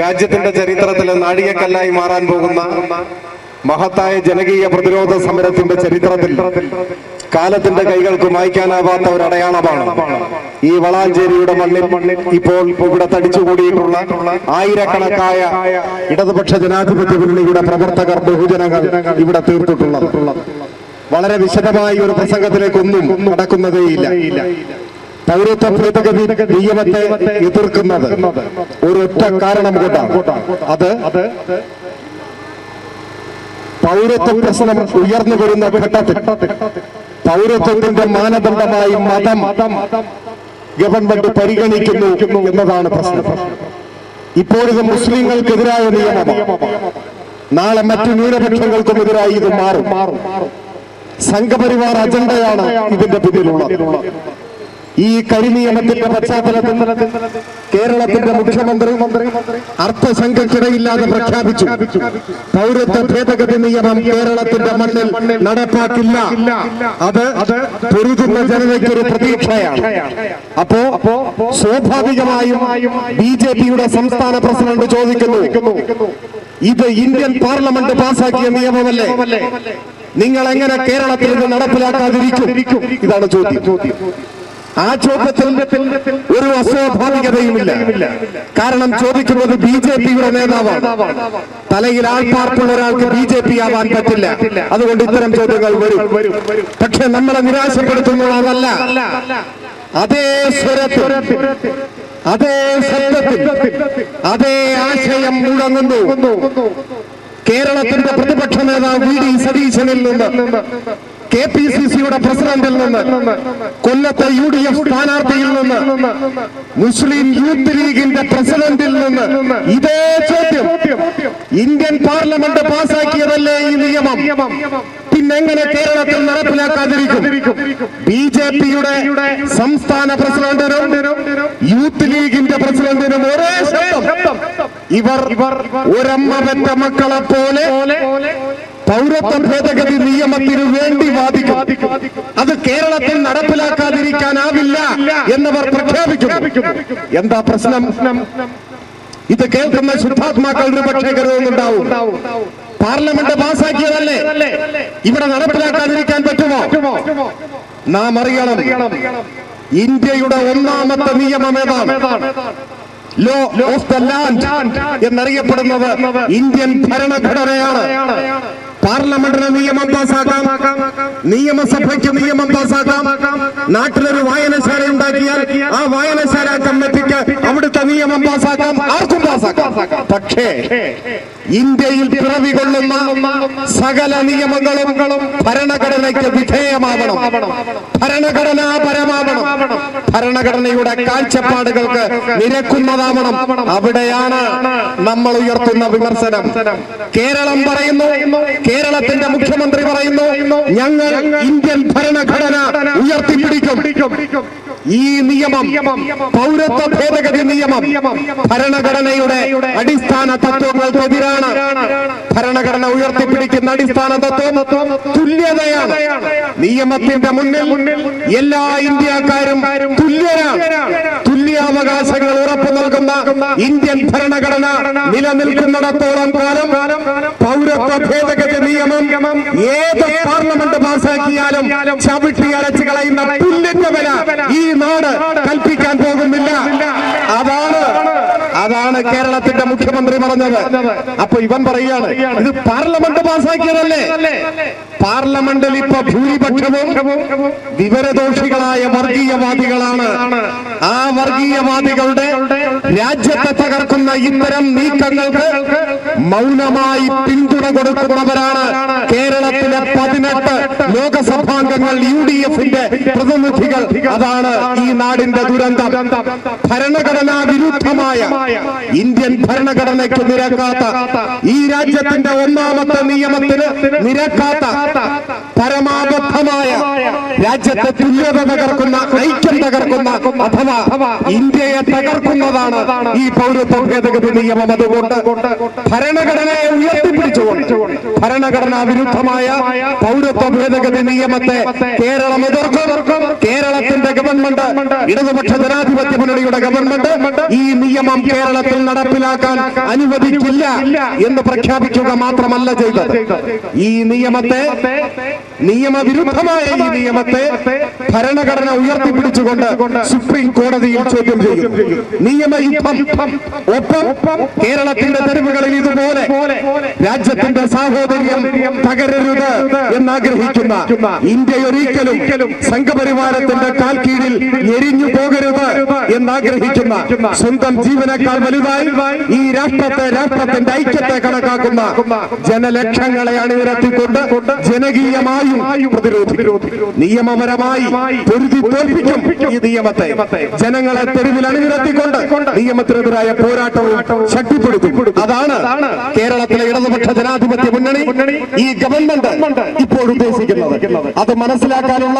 രാജ്യത്തിന്റെ ചരിത്രത്തിലെ നാഴികക്കല്ലായി മാറാൻ പോകുന്ന മഹത്തായ ജനകീയ പ്രതിരോധ സമരത്തിന്റെ ചരിത്രത്തിൽ കാലത്തിന്റെ കൈകൾക്ക് മായ്ക്കാനാവാത്ത ഒരു അടയാളമാണ് ഈ വളാഞ്ചേരിയുടെ മണ്ണിൽ ഇപ്പോൾ ഇവിടെ തടിച്ചുകൂടിയിട്ടുള്ള ആയിരക്കണക്കായ ഇടതുപക്ഷ ജനാധിപത്യ മുന്നണിയുടെ പ്രവർത്തകർ ബഹുജനങ്ങൾ ഇവിടെ തീർത്തിട്ടുള്ളത്. വളരെ വിശദമായി ഒരു പ്രസംഗത്തിലേക്കൊന്നും നടക്കുന്നതേയില്ല. പൗരത്വ ഭേദഗതി നിയമത്തെ എതിർക്കുന്നത് ഒരൊറ്റ കാരണം കൊണ്ടാണ്. അത് പൗരത്വ പ്രശ്നം ഉയർന്നു വരുന്ന ഘട്ടത്തിൽ പൗരത്വത്തിന്റെ മാനദണ്ഡമായി മതം ഗവൺമെന്റ് പരിഗണിക്കുന്നു എന്നതാണ് പ്രശ്നം. ഇപ്പോഴിത് മുസ്ലിങ്ങൾക്കെതിരായ നിയമം നാളെ മറ്റു ന്യൂനപക്ഷങ്ങൾക്കും എതിരായി ഇത് മാറും. സംഘപരിവാർ അജണ്ടയാണ് ഇതിന്റെ പിന്നിലുള്ളത്. ഈ കരിനിയമത്തിന്റെ പശ്ചാത്തലത്തിൽ കേരളത്തിന്റെ മുഖ്യമന്ത്രി അർത്ഥസംഘർക്കിടയില്ലാതെ പ്രഖ്യാപിച്ചു. പൗരത്വ ഭേദഗതി നിയമം കേരളത്തിന്റെ മണ്ണിൽ നടപ്പാക്കില്ല. അത് പൊരുതുന്ന ജനതയ്ക്ക് ഒരു പ്രതീക്ഷയാണ്. അപ്പോ സ്വാഭാവികമായും ബി ജെ പിയുടെ സംസ്ഥാന പ്രസിഡന്റ് ചോദിക്കുന്നു. ഇത് ഇന്ത്യൻ പാർലമെന്റ് പാസാക്കിയ നിയമമല്ലേ? നിങ്ങൾ എങ്ങനെ കേരളത്തിൽ ഇത് നടപ്പിലാക്കാതിരിക്കും? ഇതാണ് ചോദ്യം. ആ ചോദ്യത്തിൽ ഒരു അസ്വാഭാവികതയുമില്ല. കാരണം ചോദിക്കുന്നത് ബി ജെ പിയുടെ നേതാവാണ്. തലയിൽ ആൾപ്പാർപ്പുള്ള ഒരാൾക്ക് ബി ജെ പി ആവാൻ പറ്റില്ല. അതുകൊണ്ട് ഇത്തരം ചോദ്യങ്ങൾ വരും. പക്ഷെ നമ്മളെ നിരാശപ്പെടുത്തുന്നത് അതല്ല. അതേ സ്വരത്തിൽ അതേ ശബ്ദത്തിൽ അതേ ആശയം മുഴങ്ങുന്നു. കേരളത്തിന്റെ പ്രതിപക്ഷ നേതാവ് വി ഡി സതീശനിൽ നിന്ന്. കെ പി സി സിയുടെ പ്രസിഡന്റിൽ നിന്ന് കൊല്ലത്തെ യു ഡി എഫ് സ്ഥാനാർത്ഥിയിൽ നിന്ന് മുസ്ലിം യൂത്ത് ലീഗിന്റെ പ്രസിഡന്റിൽ നിന്ന് ഇതേ ചോദ്യം ഇന്ത്യൻ പാർലമെന്റ് പാസാക്കിയതല്ലേ ഈ നിയമം? പിന്നെങ്ങനെ കേരളത്തിൽ നടപ്പിലാക്കാതിരിക്കും? ബി ജെ പിയുടെ സംസ്ഥാന പ്രസിഡന്റിനും യൂത്ത് ലീഗിന്റെ പ്രസിഡന്റിനും ഒരേ ശബ്ദം. ഇവർ ഒരമ്മ പെറ്റ മക്കളെ പോലെ പൗരത്വ ഭേദഗതി നിയമത്തിന് വേണ്ടി വാദിക്കും. അത് കേരളത്തിൽ നടപ്പിലാക്കാതിരിക്കാനാവില്ല എന്നവർ പ്രഖ്യാപിക്കും എന്താ പ്രശ്നം? ഇത് കേൾക്കുന്ന ശുദ്ധാത്മാക്കൾ ഒരു പക്ഷേ കരുതുന്നുണ്ടാവും പാർലമെന്റ് പാസാക്കിയതല്ലേ ഇവിടെ നടപ്പിലാക്കാതിരിക്കാൻ പറ്റുമോ? നാം അറിയണം. ഇന്ത്യയുടെ ഒന്നാമത്തെ നിയമം ഏതാണ്? ലോ ഓഫ് ദ ലാൻഡ് എന്നറിയപ്പെടുന്നത് ഇന്ത്യൻ ഭരണഘടനയാണ്. പാർലമെന്റിന് നിയമം പാസാക്കാം. നിയമസഭയ്ക്ക് നിയമം പാസാക്കാം. നാട്ടിലൊരു വായനശാല ഉണ്ടാക്കിയാൽ ആ വായനശാല കമ്മിറ്റിക്ക് അവിടുത്തെ നിയമം പാസാക്കാം. ആർക്കും പാസാക്കാം. പക്ഷേ ഇന്ത്യയിൽ പിറവി കൊള്ളുന്ന സകല നിയമങ്ങളും ഭരണഘടനയ്ക്ക് വിധേയമാവണം. ഭരണഘടനാപരമാവണം ഭരണഘടനയുടെ കാഴ്ചപ്പാടുകൾക്ക് നിരക്കുന്നതാവണം. അവിടെയാണ് നമ്മൾ ഉയർത്തുന്ന വിമർശനം. കേരളം പറയുന്നു കേരളത്തിന്റെ മുഖ്യമന്ത്രി പറയുന്നു ഞങ്ങൾ ഇന്ത്യൻ ഭരണഘടന ഉയർത്തിപ്പിടിക്കും. ഈ നിയമം പൗരത്വ ഭേദഗതി നിയമം ഭരണഘടനയുടെ അടിസ്ഥാന തത്വങ്ങൾക്കെതിരാണ് ഭരണഘടന ഉയർത്തിപ്പിടിക്കുന്ന അടിസ്ഥാന തത്വം തുല്യതയാണ്. നിയമത്തിന്റെ മുന്നിൽ എല്ലാ ഇന്ത്യക്കാരും തുല്യരാണ്. തുല്യാവകാശങ്ങൾ ഉറപ്പു നൽകുന്ന ഇന്ത്യൻ ഭരണഘടന നിലനിൽക്കുന്നിടത്തോളം കാലം പൗരത്വ ഭേദഗതി നിയമം ഏത് പാർലമെന്റ് പാസാക്കിയാലും ചവിട്ടി അരച്ചു കളയുന്ന വില ഈ നാട് കൽപ്പിക്കാൻ പോകുന്നില്ല. അതാണ് അതാണ് കേരളത്തിന്റെ മുഖ്യമന്ത്രി പറഞ്ഞത്. അപ്പൊ ഇവൻ പറയുകയാണ് ഇത് പാർലമെന്റ് പാസ്സാക്കിയതല്ലേ? പാർലമെന്റിൽ ഇപ്പൊ ഭൂരിപക്ഷവും വിവരദോഷികളായ വർഗീയവാദികളാണ്. ആ വർഗീയവാദികളുടെ രാജ്യത്തെ തകർക്കുന്ന ഇത്തരം നീക്കങ്ങൾക്ക് മൗനമായി പിന്തുണ കൊടുക്കുന്നവരാണ് കേരളത്തിലെ പതിനെട്ട് ലോകസഭാംഗങ്ങൾ യു ഡി എഫിന്റെ പ്രതിനിധികൾ. അതാണ് ഈ നാടിന്റെ ദുരന്തം. ഭരണഘടനാ വിരുദ്ധമായ ഇന്ത്യൻ ഭരണഘടനയ്ക്ക് നിരക്കാത്ത ഈ രാജ്യത്തിന്റെ ഒന്നാമത്തെ നിയമത്തിന് നിരക്കാത്ത രാജ്യത്തെ തുല്യത തകർക്കുന്ന ഐക്യം തകർക്കുന്ന അഥവാ ഇന്ത്യയെ തകർക്കുന്നതാണ് ഈ പൗരത്വ ഭേദഗതി നിയമം. അതുകൊണ്ട് ഭരണഘടനയെ ഉയർത്തിപ്പിടിച്ചുകൊണ്ട് ഭരണഘടനാ വിരുദ്ധമായ പൗരത്വ ഭേദഗതി നിയമത്തെ കേരളം എതിർക്കും. കേരളത്തിന്റെ ഗവൺമെന്റ് ഇടതുപക്ഷ ജനാധിപത്യ മുന്നണിയുടെ ഗവൺമെന്റ് ഈ നിയമം കേരളത്തിൽ നടപ്പിലാക്കാൻ അനുവദിക്കില്ല എന്ന് പ്രഖ്യാപിക്കുക മാത്രമല്ല ചെയ്തത്. ഈ നിയമത്തെ നിയമവിരുദ്ധമായ ഈ നിയമത്തെ ഭരണഘടന ഉയർത്തിപ്പിടിച്ചുകൊണ്ട് സുപ്രീം കോടതിയിൽ ചോദ്യം ചെയ്യും. നിയമയുദ്ധം ഒപ്പം കേരളത്തിന്റെ തെരുവുകളിൽ ഇതുപോലെ രാജ്യത്തിന്റെ സാഹോദര്യം തകരരുത് എന്നാഗ്രഹിക്കുന്ന ഇന്ത്യ ഒരിക്കലും സംഘപരിവാരത്തിന്റെ കാൽ കീഴിൽ എരിഞ്ഞു പോകരുത് എന്നാഗ്രഹിക്കുന്ന സ്വന്തം ജീവനേക്കാൾ വലുതായി ഈ രാഷ്ട്രത്തെ രാഷ്ട്രത്തിന്റെ ഐക്യത്തെ കണക്കാക്കുന്ന ജനലക്ഷങ്ങളെ അണിനിരത്തിക്കൊണ്ട് ജനകീയമായും പ്രതിരോധിക്കും. നിയമപരമായി പൊരുതി തോൽപ്പിക്കും ഈ നിയമത്തെ. ജനങ്ങളെ തെരുവിൽ അണിനിരത്തിക്കൊണ്ട് നിയമത്തിനെതിരായ പോരാട്ടവും ശക്തിപ്പെടുത്തും. അതാണ് കേരളത്തിലെ ഇടതുപക്ഷ ജനാധിപത്യ മുന്നണി ഈ ഗവൺമെന്റ് ഇപ്പോൾ ഉദ്ദേശിക്കുന്നത്. അത് മനസ്സിലാക്കാനുള്ള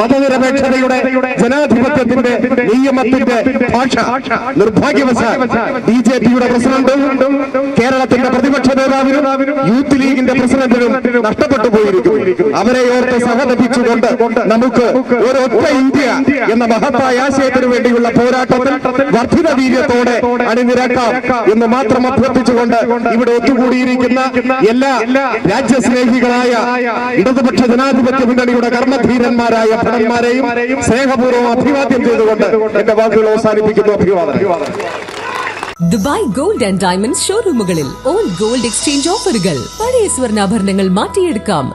മതനിരപേക്ഷതയുടെ ജനാധിപത്യത്തിന്റെ നിയമത്തിന്റെ ഭാഷ. നിർഭാഗ്യവശാൽ ബി ജെ പിയുടെ പ്രസിഡന്റും കേരളത്തിന്റെ പ്രതിപക്ഷ നേതാവിനും യൂത്ത് ലീഗിന്റെ പ്രസിഡന്റിനും നഷ്ടപ്പെട്ടു പോയിരിക്കുന്നു. അവരെ ഓർത്ത് സഹതപിച്ചുകൊണ്ട് നമുക്ക് ഒരൊറ്റ ഇന്ത്യ എന്ന മഹത്തായ ആശയത്തിനു വേണ്ടിയുള്ള പോരാട്ടത്തിൽ വർദ്ധിത വീര്യത്തോടെ അണിനിരക്കാം എന്ന് മാത്രം അഭ്യർത്ഥിച്ചുകൊണ്ട് ഇവിടെ ഒത്തുകൂടിയിരിക്കുന്ന എല്ലാ രാജ്യസ്നേഹികളായ ഇടതുപക്ഷ ജനാധിപത്യ മുന്നണിയുടെ കർമ്മധീരന്മാരായ ഭടന്മാരെയും സ്നേഹപൂർവം അഭിവാദ്യം ചെയ്തുകൊണ്ട് എന്റെ വാക്കുകൾ അവസാനിപ്പിക്കുന്നു അഭിവാദനം. ദുബായ് ഗോൾഡ് ആൻഡ് ഡയമണ്ട് ഷോറൂമുകളിൽ ഓൾഡ് ഗോൾഡ് എക്സ്ചേഞ്ച് ഓഫറുകൾ. പഴയ സ്വർണാഭരണങ്ങൾ മാറ്റിയെടുക്കാം.